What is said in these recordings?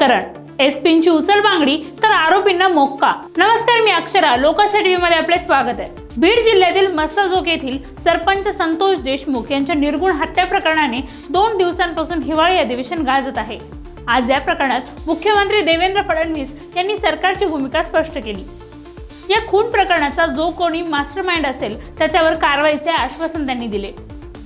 प्रकरण. एसपींची उचल बांगडी तर आरोपींना मोक्का. नमस्कार मी अक्षरा. लोकाशा टीव्ही मध्ये आपले स्वागत आहे. बीड जिल्ह्यातील मस्सजोग येथील सरपंच संतोष देशमुख यांच्या निर्गुण हत्या प्रकरणाने दोन दिवसांपासून हिवाळी अधिवेशन गाजत आहे. आज या प्रकरणात मुख्यमंत्री देवेंद्र फडणवीस यांनी सरकारची भूमिका स्पष्ट केली. या खून प्रकरणाचा जो कोणी मास्टरमाइंड असेल त्याच्यावर कारवाईचे आश्वासन त्यांनी दिले.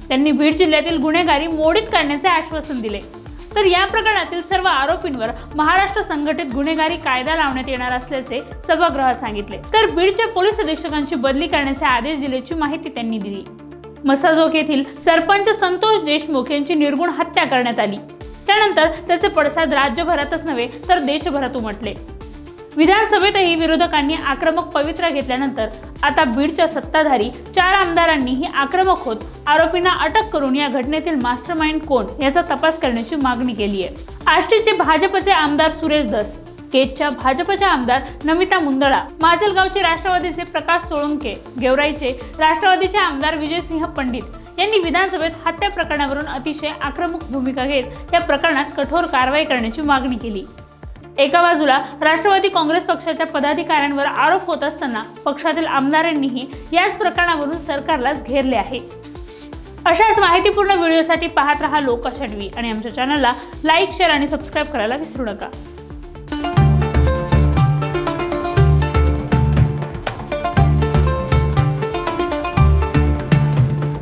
त्यांनी बीड जिल्ह्यातील गुन्हेगारी मोडीत काढण्याचे आश्वासन दिले. तर या प्रकरणातील सर्व आरोपींवर महाराष्ट्र संघटित गुन्हेगारी कायदा लावण्यात येणार असल्याचे सभागृहात सांगितले. तर बीडच्या पोलीस अधीक्षकांची बदली करण्याचे आदेश दिल्याची माहिती त्यांनी दिली. मसाजोक येथील सरपंच संतोष देशमुख यांची निर्गुण हत्या करण्यात आली. त्यानंतर त्याचे पडसाद राज्यभरातच नव्हे तर देशभरात उमटले. विधानसभेतही विरोधकांनी आक्रमक पवित्रा घेतल्यानंतर आता बीडच्या सत्ताधारी चार आमदारांनीही आक्रमक होत आरोपींना अटक करून या घटनेतील मास्टरमाइंड कोण याचा तपास करण्याची मागणी केली आहे. आष्टीचे भाजपचे आमदार सुरेश दस केजच्या भाजपच्या आमदार नमिता मुंदळा माजलगावचे राष्ट्रवादीचे प्रकाश सोळंके गेवराईचे राष्ट्रवादीचे आमदार विजयसिंह पंडित यांनी विधानसभेत हत्या प्रकरणावरून अतिशय आक्रमक भूमिका घेत या प्रकरणात कठोर कारवाई करण्याची मागणी केली. एका बाजूला राष्ट्रवादी काँग्रेस पक्षाच्या पदाधिकाऱ्यांवर आरोप होत असताना पक्षातील आमदारांनीही याच प्रकरणावरून सरकारलाच घेरले आहे. अशाच माहितीपूर्ण व्हिडिओसाठी पाहत रहा लोक आणि आमच्या चॅनलला लाईक शेअर आणि सबस्क्राईब करायला विसरू नका.